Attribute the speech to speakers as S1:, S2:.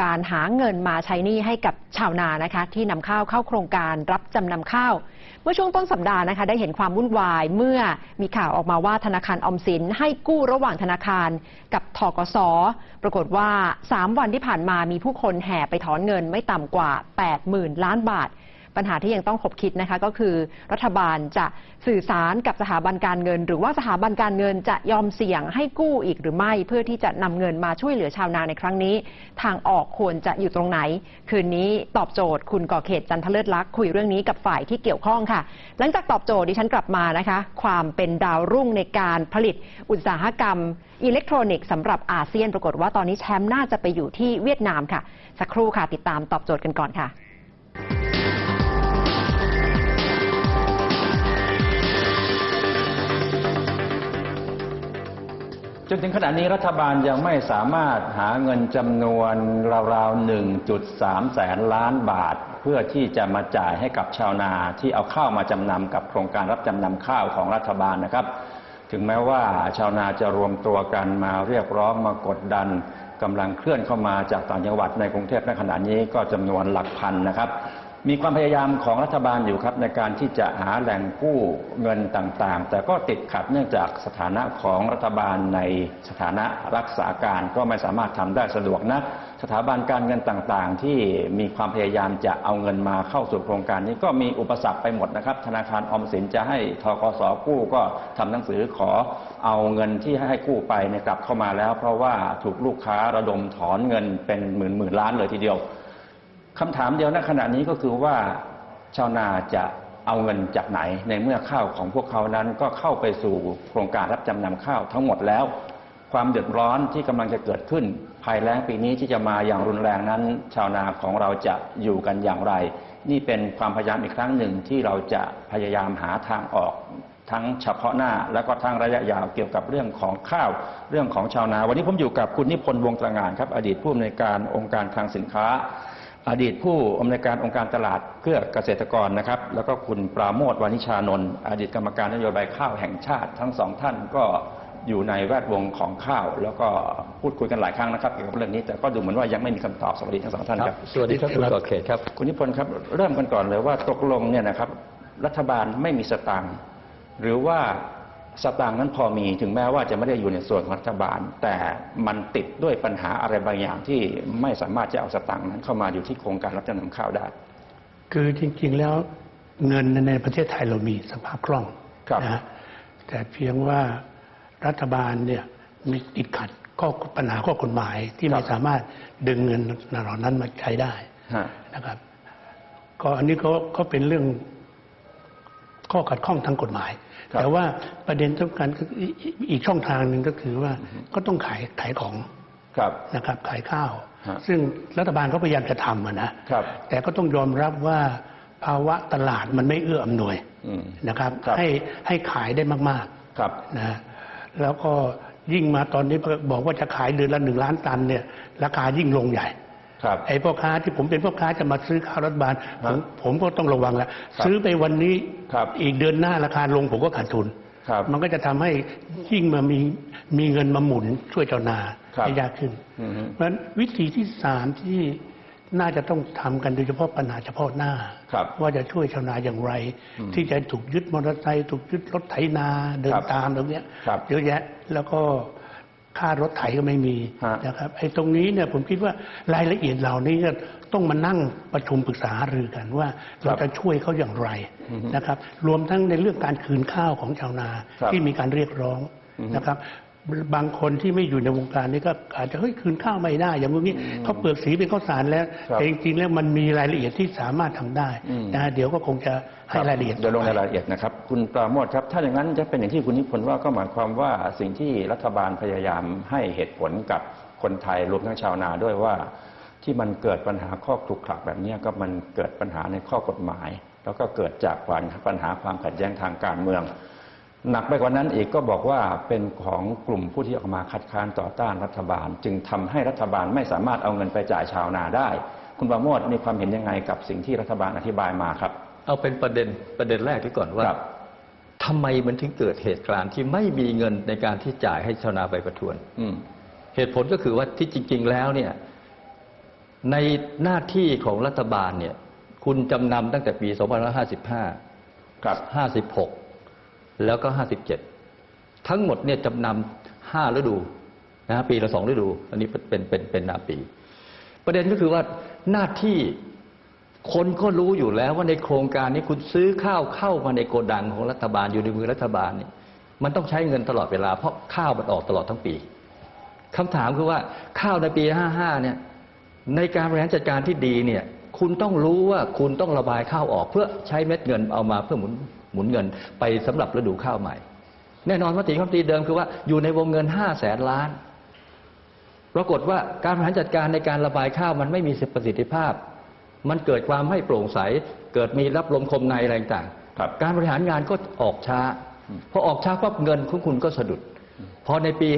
S1: การหาเงินมาใช้หนี้ให้กับชาวนานะคะ ที่นำข้าวเข้าโครงการรับจำนำข้าว เมื่อช่วงต้นสัปดาห์นะคะ ได้เห็นความวุ่นวายเมื่อมีข่าวออกมาว่าธนาคารออมสิน ให้กู้ระหว่างธนาคารกับทกสปรากฏว่า 3 วันที่ผ่านมามีผู้คนแห่ไปถอนเงินไม่ต่ำกว่า 80,000 ล้านบาท ปัญหาที่ยังต้องขบคิดนะคะก็คือรัฐบาลจะสื่อสารกับสถาบันการเงิน หรือว่าสถาบันการเงินจะยอมเสี่ยงให้กู้อีกหรือไม่ เพื่อที่จะนำเงินมาช่วยเหลือชาวนาในครั้งนี้ ทางออกควรจะอยู่ตรงไหน คืนนี้ตอบโจทย์ คุณก่อเขตจันทเลิศลักษ์คุยเรื่องนี้กับฝ่ายที่เกี่ยวข้องค่ะ หลังจากตอบโจทย์ดิฉันกลับมานะคะ ความเป็นดาวรุ่งในการผลิตอุตสาหกรรม อิเล็กทรอนิกส์สำหรับอาเซียนปรากฏว่าตอนนี้แชมป์น่าจะไปอยู่ที่เวียดนามค่ะ สักครู่ค่ะติดตามตอบโจทย์กันก่อนค่ะ
S2: จนถึงขณะนี้รัฐบาลยังไม่สามารถหาเงินจำนวนราวๆ 1.3 แสนล้านบาท เพื่อที่จะมาจ่ายให้กับชาวนาที่เอาข้าวมาจำนำกับโครงการรับจำนำข้าวของรัฐบาลนะครับ ถึงแม้ว่าชาวนาจะรวมตัวกันมาเรียกร้องมากดดันกำลังเคลื่อนเข้ามาจากต่างจังหวัดในกรุงเทพในขณะนี้ก็จำนวนหลักพันนะครับ มีความพยายามของรัฐบาลอยู่ครับในการที่จะหาแหล่งกู้เงินต่างๆ แต่ก็ติดขัดเนื่องจากสถานะของรัฐบาลในสถานะรักษาการก็ไม่สามารถทำได้สะดวกนะสถาบันการเงินต่างๆ ที่มีความพยายามจะเอาเงินมาเข้าสู่โครงการนี้ก็มีอุปสรรคไปหมดนะครับ ธนาคารออมสินจะให้ทกสกู้ก็ทำหนังสือขอเอาเงินที่ให้กู้ไปเนี่ยกลับเข้ามาแล้ว เพราะว่าถูกลูกค้าระดมถอนเงินเป็นหมื่นๆล้านเลยทีเดียว คำถามเดียวณขณะนี้ก็คือว่าชาวนาจะเอาเงินจากไหน ในเมื่อข้าวของพวกเขานั้นก็เข้าไปสู่โครงการรับจำนำข้าวทั้งหมดแล้ว ความเดือดร้อนที่กำลังจะเกิดขึ้น ภายแล้งปีนี้ที่จะมาอย่างรุนแรงนั้น ชาวนาของเราจะอยู่กันอย่างไร นี่เป็นความพยายามอีกครั้งหนึ่งที่เราจะพยายามหาทางออกทั้งเฉพาะหน้าและก็ทั้งระยะยาวเกี่ยวกับเรื่องของข้าวเรื่องของชาวนา วันนี้ผมอยู่กับคุณนิพนธ์วงตระงานครับ อดีตผู้อำนวยการองค์การคลังสินค้า อดีตผู้อำนวยการองค์การตลาดเพื่อเกษตรกรนะครับ แล้วก็คุณปราโมทวานิชานนท์อดีตกรรมการนโยบายข้าวแห่งชาติ ทั้งสองท่านก็อยู่ในแวดวงของข้าว แล้วก็พูดคุยกันหลายครั้งนะครับเกี่ยวกับเรื่องนี้แต่ก็ดูเหมือนว่ายังไม่มีคำตอบสวัสดีทั้งสองท่านครับ
S3: สวัสดีครับคุณก่อเขตครับ
S2: คุณนิพนธ์ครับเริ่มกันก่อนเลยว่าตกลงเนี่ยนะครับรัฐบาลไม่มีสตางค์หรือว่า สตางค์นั้นพอมีถึงแม้ว่าจะไม่ได้อยู่ในส่วนของรัฐบาล แต่มันติดด้วยปัญหาอะไรบางอย่างที่ไม่สามารถจะเอาสตางค์นั้นเข้ามาอยู่ที่โครงการรับจำนำข้าวได้
S4: คือจริงๆแล้วเงินในประเทศไทยเรามีสภาพคล่อง
S2: ครับ
S4: นะฮะแต่เพียงว่ารัฐบาลเนี่ยมีติดขัดข้อปัญหาข้อกฎหมายที่ไม่สามารถดึงเงินเหล่านั้นมาใช้ได้
S2: ฮะ
S4: นะครับ ก็อันนี้ก็ก็เป็นเรื่อง ข้อขัดข้องทางกฎหมาย
S2: ครับ
S4: แต่ว่าประเด็นสำคัญก็คืออีกอีกช่องทางหนึ่งก็คือว่าก็ต้องขายขายของ
S2: ครับ
S4: นะครับขายข้าว
S2: ฮะ
S4: ซึ่งรัฐบาลก็พยายามจะทำอะนะครับแต่ก็ต้องยอมรับว่าภาวะตลาดมันไม่เอื้ออำนวย
S2: อืม
S4: นะครับ
S2: ครับ
S4: ให้ให้ขายได้มาก
S2: ครับ
S4: ๆนะแล้วก็ยิ่งมาตอนนี้บอกว่าจะขายเดือนละหนึ่งล้านตันเนี่ยราคายิ่งลงใหญ่
S2: ครับ
S4: ไอ้พ่อค้าที่ผมเป็นพ่อค้าจะมาซื้อข้าวรัฐบาล ผม
S2: ฮะ
S4: ผมก็ต้องระวังแล้ว
S2: ครับ
S4: ซื้อไปวันนี้
S2: ครับ
S4: อีกเดือนหน้าราคาลงผมก็ขาดทุน
S2: ครับ
S4: มันก็จะทำให้ยิ่งมามีมีเงินมาหมุนช่วยเจ้านา
S2: ครับ
S4: ให้ยากขึ้น
S2: อือฮึ
S4: เพราะฉะนั้นวิธีที่สามที่น่าจะต้องทำกันโดยเฉพาะปัญหาเฉพาะหน้า
S2: ครับ
S4: ว่าจะช่วยชาวนาอย่างไร
S2: อืม
S4: ที่จะถูกยึดมอเตอร์ไซค์ถูกยึดรถไถนาเดิ
S2: ครั
S4: น
S2: บ
S4: ตามตรงเนี้ย
S2: ครับ
S4: เยอะแยะแล้วก็ ค่ารถไถก็ไม่มี
S2: ฮะ
S4: นะครับไอ้ตรงนี้เนี่ยผมคิดว่ารายละเอียดเหล่านี้ก็ต้องมานั่งประชุมปรึกษาหารือกันว่าเราจะช่วยเขาอย่างไร
S2: อือฮึ
S4: นะครับ รวมทั้งในเรื่องการคืนข้าวของชาวนา
S2: ครับ
S4: ที่มีการเรียกร้อง
S2: อือฮึ
S4: นะครับ บางคนที่ไม่อยู่ในวงการนี้ก็อาจจะเฮ้ยคืนข้าวไม่ได้ อย่างนี้เขาเปลือกสีเป็นข้าวสารแล้ว
S2: ครับ
S4: แต่จริงๆแล้วมันมีรายละเอียดที่สามารถทำได้
S2: อืม
S4: นะฮะเดี๋ยวก็คงจะให้รายละเอียด
S2: เดี๋ยวลงในรายละเอียดนะครับ คุณปราโมทครับ ถ้าอย่างนั้นจะเป็นอย่างที่คุณนิพนธ์ว่าก็หมายความว่าสิ่งที่รัฐบาลพยายามให้เหตุผลกับคนไทยรวมทั้งชาวนาด้วยว่า ที่มันเกิดปัญหาข้อคลุกคลักแบบนี้ก็มันเกิดปัญหาในข้อกฎหมาย แล้วก็เกิดจากปัญหาความขัดแย้งทางการเมือง หนักไปกว่านั้นอีกก็บอกว่าเป็นของกลุ่มผู้ที่ออกมาคัดค้านต่อต้านรัฐบาล จึงทำให้รัฐบาลไม่สามารถเอาเงินไปจ่ายชาวนาได้ คุณประโมทมีความเห็นยังไงกับสิ่งที่รัฐบาลอธิบายมาครับ
S3: เอาเป็นประเด็นประเด็นแรกที่ก่อนว่า
S2: ครับ
S3: ทำไมมันถึงเกิดเหตุการณ์ที่ไม่มีเงินในการที่จ่ายให้ชาวนาไปประทวน
S2: อืม
S3: เหตุผลก็คือว่าที่จริง ๆ แล้วเนี่ย ในหน้าที่ของรัฐบาลเนี่ย คุณจำนำตั้งแต่ปี 2555
S2: ครับ
S3: 56 แล้วก็57ทั้งหมดเนี่ยจำนำห้าฤดูนะฮะปีละสองฤดู อันนี้เป็นเป็นเป็นนาปี ประเด็นก็คือว่าหน้าที่คนก็รู้อยู่แล้วว่าในโครงการนี้คุณซื้อข้าวเข้ามาในโกดังของรัฐบาลอยู่ในมือรัฐบาลเนี่ยมันต้องใช้เงินตลอดเวลา เพราะข้าวมันออกตลอดทั้งปีคำถามคือว่าข้าวในปี 55 เนี่ยในการบริหารจัดการที่ดีเนี่ยคุณต้องรู้ว่าคุณต้องระบายข้าวออกเพื่อใช้เม็ดเงินเอามาเพื่อหมุน หมุนเงินไปสำหรับฤดูข้าวใหม่ แน่นอนมติคำตีเดิมคือว่าอยู่ในวงเงิน5แสนล้านปรากฏว่าการบริหารจัดการในการระบายข้าวมันไม่มีประสิทธิภาพ มันเกิดความไม่โปร่งใส เกิดมีรับลมคมในอะไรต่าง
S2: ครับ
S3: การบริหารงานก็ออกช้าพอออกช้าปั๊บเงินของคุณก็สะดุดพอในปี